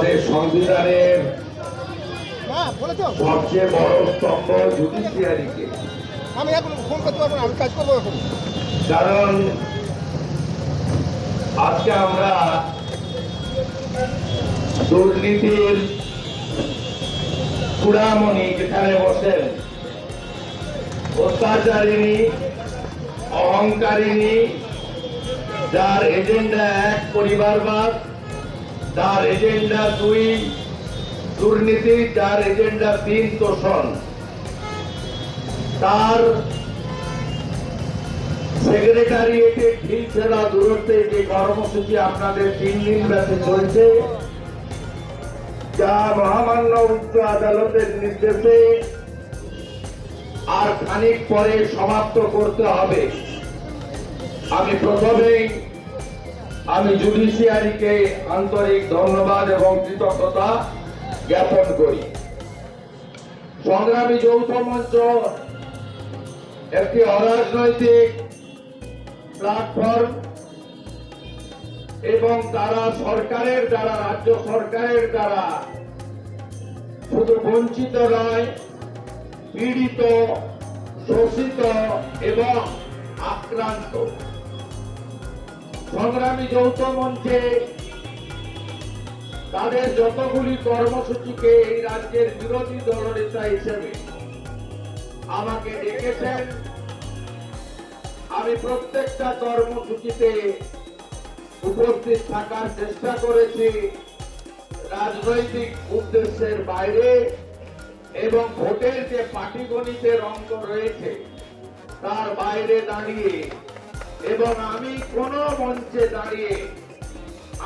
আমাদের সংবিধানের সবচেয়ে বড় স্তম্ভ জুডিশিয়ারিকে আমি এখন ফোন করতে পারব আমি কাজ করব এখন। কারণ আজকে আমরা দুর্নীতির কুড়ামণি যেখানে বসেন অত্যাচারিণী অহংকারিণী যার এজেন্ডা এক পরিবারবাদ যার এজেন্ডা দুই, দুর্নীতি যার এজেন্ডা তিন, তোষণ। তার সেক্রেটারিয়েটে ঢিল ছেড়া দূরত্বে যে কর্মসূচি আপনাদের তিন দিন ব্যাপী চলছে, যা মহামান্য উচ্চ আদালতের নির্দেশে আর খানিক পরে সমাপ্ত করতে হবে। আমি প্রথমেই আমি জুডিশিয়ারিকে আন্তরিক ধন্যবাদ এবং কৃতজ্ঞতা জ্ঞাপন করি। সংগ্রামী যৌথ মঞ্চ একটি অরাজনৈতিক প্ল্যাটফর্ম এবং তারা সরকারের দ্বারা, রাজ্য সরকারের দ্বারা শুধু বঞ্চিত নয়, পীড়িত, শোষিত এবং আক্রান্ত। সংগ্রামী যৌথ মঞ্চে তাদের যতগুলি কর্মসূচিকে এই রাজ্যের বিরোধী দলনেতা হিসেবে আমাকে ডেকেছেন, আমি প্রত্যেকটা কর্মসূচিতে উপস্থিত থাকার চেষ্টা করেছি রাজনৈতিক উদ্দেশ্যের বাইরে এবং ভোটের যে পাটিগণিতের অঙ্ক রয়েছে, তার বাইরে দাঁড়িয়ে এবং আমি কোন মঞ্চে দাঁড়িয়ে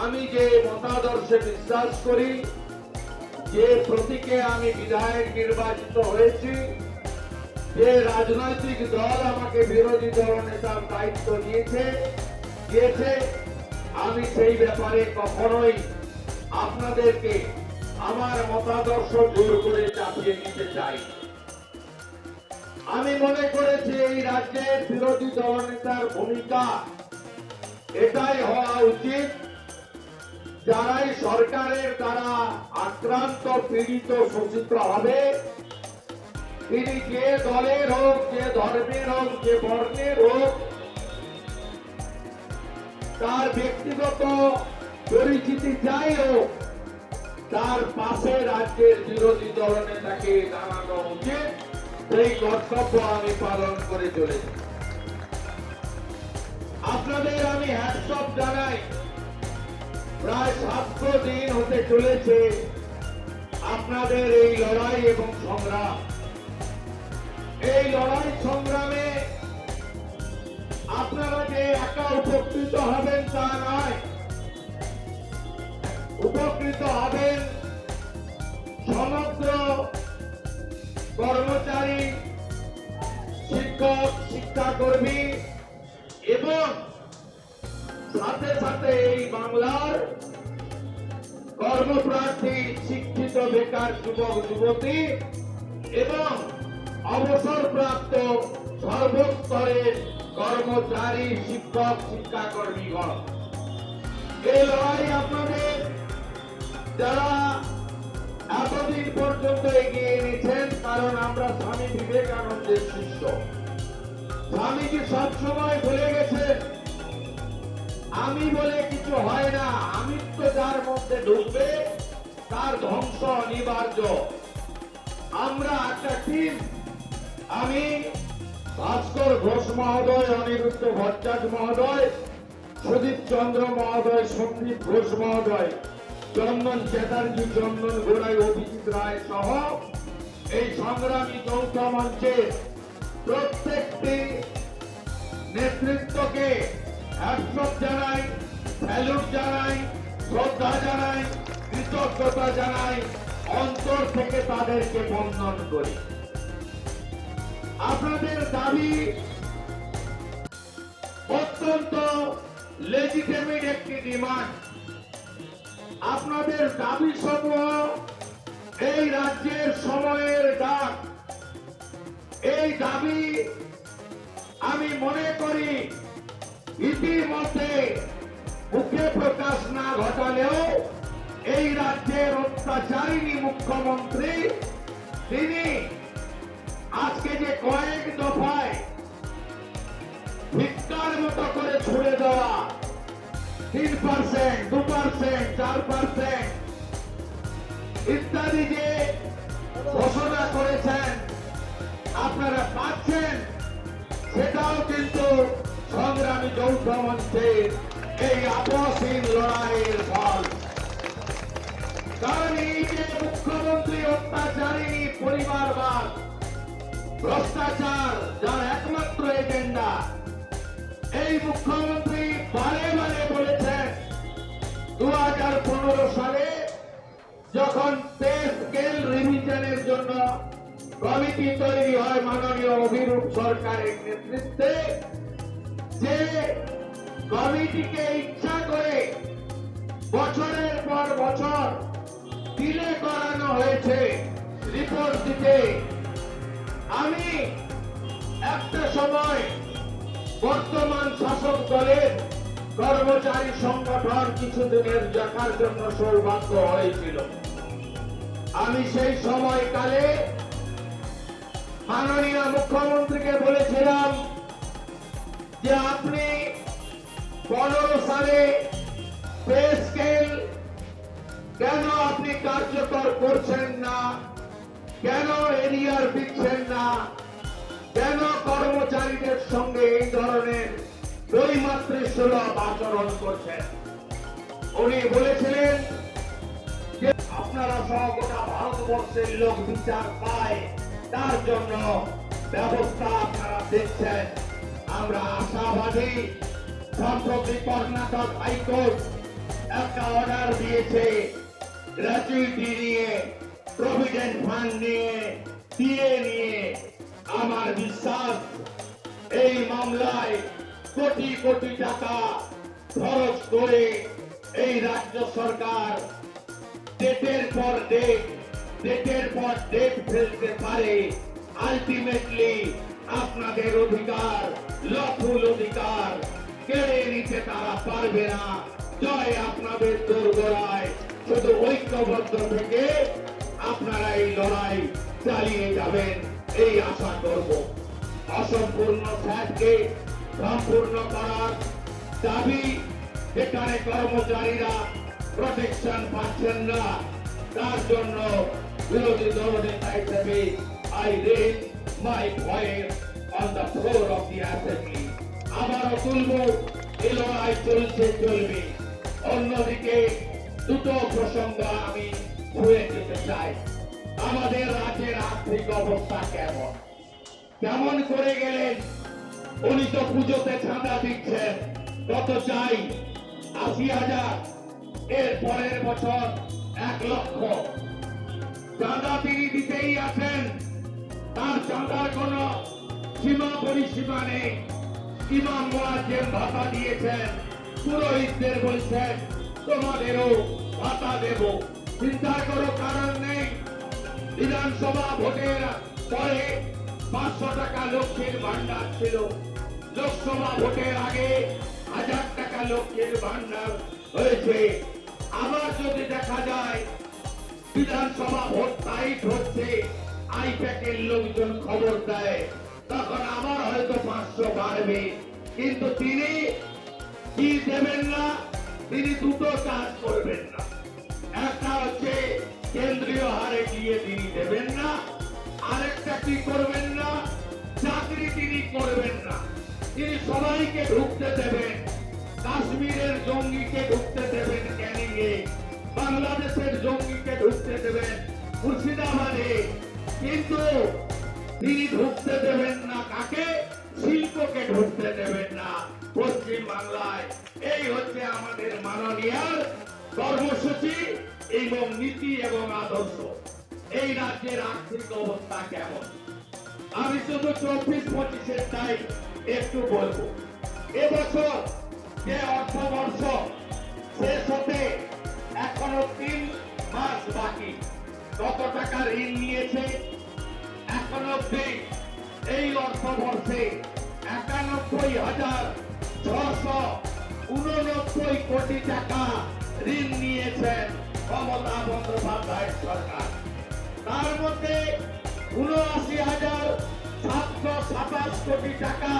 আমি যে মতাদর্শে বিশ্বাস করি, যে প্রতীকে আমি বিধায়ক নির্বাচিত হয়েছি, যে রাজনৈতিক দল আমাকে বিরোধী দল নেতার দায়িত্ব নিয়েছে দিয়েছে, আমি সেই ব্যাপারে কখনোই আপনাদেরকে আমার মতাদর্শ জোর করে চাপিয়ে নিতে চাই। আমি মনে করেছি এই রাজ্যের বিরোধী দল নেতার ভূমিকা এটাই হওয়া উচিত। যারাই সরকারের দ্বারা আক্রান্ত, পীড়িত, শোষিত হবে, তিনি যে দলের হোক, যে ধর্মের হোক, যে বর্ণের হোক, তার ব্যক্তিগত পরিচিতি যাই হোক, তার পাশে রাজ্যের বিরোধী দলনেতাকে জানানো উচিত। সেই কর্তব্য আমি পালন করে চলেছি। আপনাদের আমি হ্যাটসঅপ জানাই, প্রায় সাতশো দিন হতে চলেছে আপনাদের এই লড়াই এবং সংগ্রাম। এই লড়াই সংগ্রামে আপনারা যে একা উপকৃত হবেন তা নয়, উপকৃত হবেন সমগ্র কর্মচারী, শিক্ষক, শিক্ষাকর্মী এবং সাথে সাথে এই বাংলার কর্মপ্রার্থী, শিক্ষিত, বেকার যুবক, যুবতী এবং অবসরপ্রাপ্ত সর্বস্তরের কর্মচারী, শিক্ষক, শিক্ষাকর্মীগণ। এই লড়াই আপনাদের যারা এতদিন পর্যন্ত এগিয়ে এনেছেন, কারণ আমরা স্বামী বিবেকানন্দের শিষ্য। স্বামীজি সবসময় গেছেন, আমি বলে কিছু হয় না, আমিত্ব যার মধ্যে ঢুকবে, তার ধ্বংস অনিবার্য। আমরা একটা টিম আমি ভাস্কর ঘোষ মহোদয়, অনিরুদ্ধ ভট্টাচ মহোদয়, সুদীপ চন্দ্র মহোদয়, সন্দীপ ঘোষ মহোদয় চন্দন চ্যাটার্জি চন্দন গোড়াই অভিজিৎ রায় সহ এই সংগ্রামী যৌথ মঞ্চে প্রত্যেকটি নেতৃত্বকে হ্যাটসঅপ জানাই স্যালুট জানাই, শ্রদ্ধা জানাই, কৃতজ্ঞতা জানাই, অন্তর থেকে তাদেরকে বন্ধন করি। আপনাদের দাবি অত্যন্ত লেজিটেমিট একটি ডিমান্ড। আপনাদের দাবি সমূহ এই রাজ্যের সময়ের ডাক। এই দাবি আমি মনে করি ইতিমধ্যে মুখে প্রকাশ না ঘটালেও এই রাজ্যের অত্যাচারিণী মুখ্যমন্ত্রী, তিনি আজকে যে কয়েক দফায় ভিক্ষার মতো করে ছুড়ে দেওয়া তিন পার্সেন্ট দু পার্সেন্ট, চার পার্সেন্ট ইত্যাদি যে ঘোষণা করেছেন। আপনারা পাচ্ছেন, সেটাও কিন্তু সংগ্রামী যৌথ মঞ্চের এই আপসহীন লড়াইয়ের ফল। কারণ এই যে মুখ্যমন্ত্রী অত্যাচারিণী পরিবারবাদ, ভ্রষ্টাচার, যার একমাত্র এজেন্ডা এই মুখ্যমন্ত্রী বারে বারে বলেছেন দু হাজার পনেরো সালে যখন স্কেল রিভিশনের জন্য কমিটি তৈরি হয় মাননীয় অভিরূপ সরকারের নেতৃত্বে, যে কমিটিকে ইচ্ছা করে বছরের পর বছর ডিলে করানো হয়েছে রিপোর্ট দিতে। আমি একটা সময় বর্তমান শাসক দলের কর্মচারী সংগঠন কিছুদিনের দেখার জন্য সৌভাগ্য হয়েছিল। আমি সেই সময়কালে মাননীয় মুখ্যমন্ত্রীকে বলেছিলাম যে আপনি পনেরো সালে পে স্কেল কেন আপনি কার্যকর করছেন না? কেন এরিয়ার দিচ্ছেন না? কেন কর্মচারীদের সঙ্গে এই ধরনের বৈমাত্রী সুলভ আচরণ করছেন। উনি বলেছিলেন যে আপনারা সহ গোটা ভারতবর্ষের লোক বিচার পায়, তার জন্য ব্যবস্থা আপনারা দেখছেন। আমরা আশাবাদী, সম্প্রতি কর্ণাটক হাইকোর্ট একটা অর্ডার দিয়েছে গ্র্যাচুইটি নিয়ে প্রভিডেন্ট ফান্ড নিয়ে নিয়ে আমার বিশ্বাস, এই মামলায় কোটি কোটি টাকা খরচ করে এই রাজ্য সরকার ডেটের পর ডেট ডেটের পর ডেট ফেলতে পারে। আলটিমেটলি আপনাদের অধিকার, লফুল অধিকার কেড়ে নিতে তারা পারবে না। জয় আপনাদের দোরগোড়ায়। শুধু ঐক্যবদ্ধ থেকে আপনারা এই লড়াই চালিয়ে যাবেন। এই আশা করব। অসম্পূর্ণ ফ্যাটকে সম্পূর্ণ করার দাবি এখানে কর্মচারীরা প্রোটেকশন পাচ্ছেন না। তার জন্য বিরোধী দলনেতা হিসেবে I raise my voice on the floor of the assembly আবারও তুলব, এই লড়াই চলছে, চলবে। অন্যদিকে দুটো প্রসঙ্গ আমি ছুঁয়ে যেতে চাই। আমাদের আর্থিক অবস্থা কেমন কেমন করে গেলেন? উনি তো পুজোতে চাঁদা দিচ্ছেন। কত চাই? আশি হাজার। এর পরের বছর এক লক্ষ। চাঁদা তিনি দিতেই আছেন। তার চাঁদার কোন সীমা পরিসীমা নেই। ইমাম মোয়াজ্জেম ভাতা দিয়েছেন। পুরোহিতদের বলছেন, তোমাদেরও ভাতা দেব। চিন্তা করো, কারণ নেই। বিধানসভা ভোটের পরে পাঁচশো টাকা লক্ষ্মীর ভান্ডার ছিল। লোকসভা ভোটের আগে হাজার টাকা লক্ষ্মীর ভান্ডার হয়েছে। আবার যদি দেখা যায়, বিধানসভা ভোট টাইট হচ্ছে, আইপ্যাকের লোকজন খবর দেয়, তখন আবার হয়তো পাঁচশো বাড়বে। কিন্তু তিনি কি দেবেন না, তিনি দুটো কাজ করবেন না। একটা হচ্ছে কেন্দ্রীয় হারে গিয়ে তিনি দেবেন না। আরেকটা কি করবেন না? চাকরি তিনি করবেন না। তিনি সবাইকে ঢুকতে দেবেন। কাশ্মীরের জঙ্গিকে ঢুকতে দেবেন ক্যানিংয়ে। বাংলাদেশের জঙ্গিকে ঢুকতে দেবেন মুর্শিদাবাদে। কিন্তু তিনি ঢুকতে দেবেন না কাকে? শিল্পকে ঢুকতে দেবেন না। পশ্চিম বাংলায় এই হচ্ছে আমাদের মাননীয় কর্মসূচি। এবং নীতি এবং আদর্শ। এই রাজ্যের আর্থিক অবস্থা কেমন? আমি শুধু চব্বিশ পঁচিশের টাই একটু বলব। এবছর যে অর্থবর্ষ শেষ হতে এখনও তিন মাস বাকি। কত টাকা ঋণ নিয়েছে? এখন অব্দি এই অর্থবর্ষে একানব্বই হাজার ছশো উননব্বই কোটি টাকা ঋণ নিয়েছেন মমতা বন্দ্যোপাধ্যায়ের সরকার। তার মধ্যে উনআশি হাজার সাতশো সাতাশ কোটি টাকা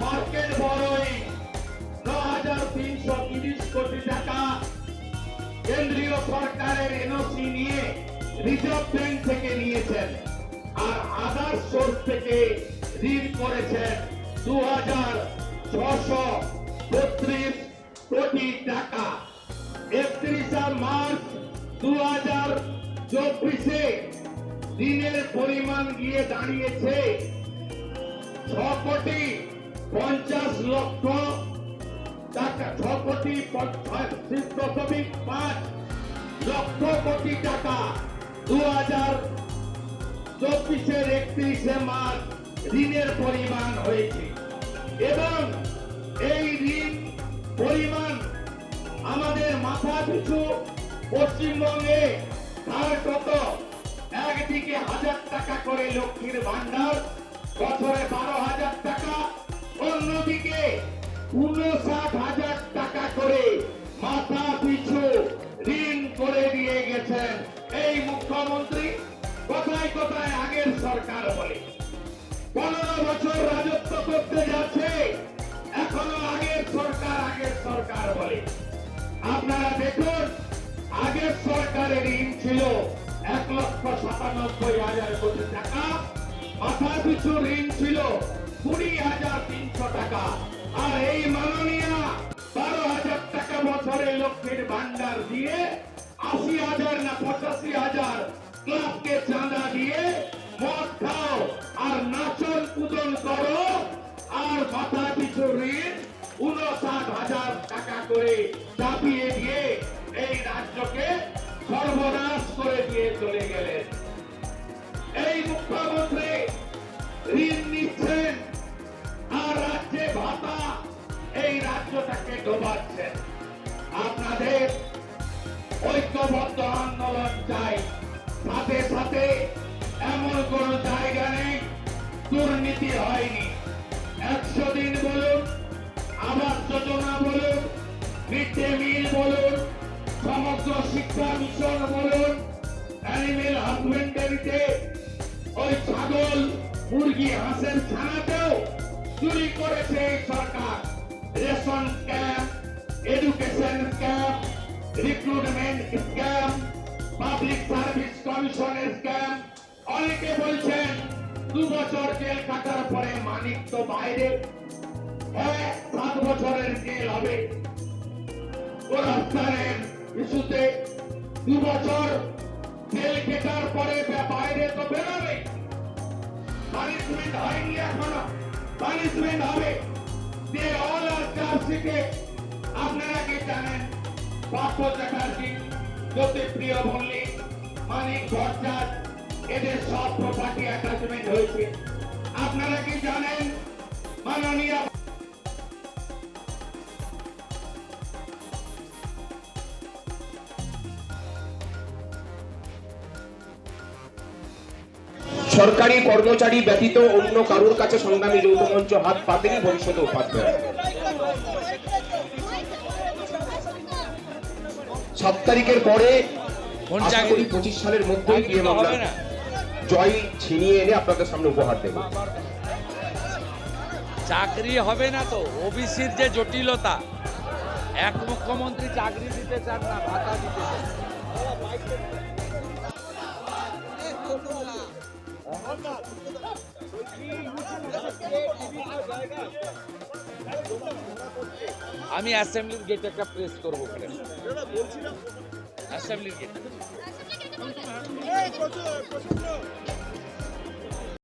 মার্কেট বড়ই ন হাজার তিনশো তিরিশ কোটি টাকা কেন্দ্রীয় সরকারের এনওসি নিয়ে রিজার্ভ ব্যাংক থেকে নিয়েছেন আর আদার সোর্স থেকে ঋণ করেছেন দু হাজার ছশো বত্রিশ কোটি টাকা। একত্রিশে মার্চ দু হাজার চব্বিশে ঋণের পরিমাণ গিয়ে দাঁড়িয়েছে ছ কোটি পঞ্চাশ লক্ষ টাকা ছ কোটি দশমিক পাঁচ লক্ষ কোটি টাকা। দু হাজার চব্বিশের একত্রিশে মার্চ ঋণের পরিমাণ হয়েছে। এবং এই ঋণ পরিমাণ আমাদের মাথা পিছু পশ্চিমবঙ্গে তার কত একদিকে হাজার টাকা করে লক্ষ্মীর ভান্ডার বছরে বারো হাজার টাকা, অন্যদিকে উনষাট হাজার টাকা করে মাথা পিছু ঋণ করে দিয়ে গেছেন এই মুখ্যমন্ত্রী। কোথায় কোথায় আগের সরকার বলে? পনেরো বছর রাজত্ব করতে যাচ্ছে, এখনও আগের সরকার আগের সরকার বলে। আপনারা দেখুন, আগের সরকারের ঋণ ছিল এক লক্ষ সাতানব্বই হাজার কোটি টাকা, মাথা পিছু ঋণ ছিল কুড়ি হাজার তিনশো টাকা। আর এই মাননীয়া বারো হাজার টাকা বছরে লক্ষ্মীর ভান্ডার দিয়ে আশি হাজার না পঁচাশি হাজার ক্লাবকে চাঁদা দিয়ে মদ খাও আর নাচন কুদন করো, আর মাথা পিছু ঋণ উনষাট হাজার টাকা করে চাপিয়ে দিয়ে এই রাজ্যকে সর্বনাশ করে দিয়ে চলে গেলেন। এই মুখ্যমন্ত্রী হাজবেন্ডারিতে ওই ছাগল মুরগি হাঁসের ছানাতেও চুরি করেছে সরকার। Ration scam education scam recruitment scam public service কমিশনের স্ক্যাম অনেকে বলছেন, দু বছর জেল কাটার পরে মানিক তো বাইরে। হ্যাঁ সাত বছরের জেল হবে। করাপ্টারের ইস্যুতে দু বছর জেল কেটার পরে বাইরে তো বেরোবে। পানিশমেন্ট হয়নি এখনও। পানিশমেন্ট হবে। দে অল আর চার্জশিটে আপনারা কি জানেন? পার্থ চ্যাটার্জি জ্যোতিপ্রিয় মল্লিক মানিক ভট্টাচ এদের সব প্রপার্টি অ্যাটাচমেন্ট হয়েছে। আপনারা কি জানেন? মাননীয় সরকারি কর্মচারী ব্যতীত অন্য কারোর কাছে সংগ্রামী যৌথ মঞ্চ হাত পাতেনি ভবিষ্যতে উপাধ্যায়। সাত তারিখের পরে পঁচিশ সালের মধ্যেই বিয়ে মামলা জয় ছিনিয়ে এনে আপনাদের সামনে উপহার দেব। চাকরি হবে না তো ওবিসির যে জটিলতা। এক মুখ্যমন্ত্রী চাকরি দিতে চান না ভাতা দিতে চান আমি অ্যাসেম্বলির গেটে একটা প্রেস করব ওখানে। অ্যাসেম্বলির গেটে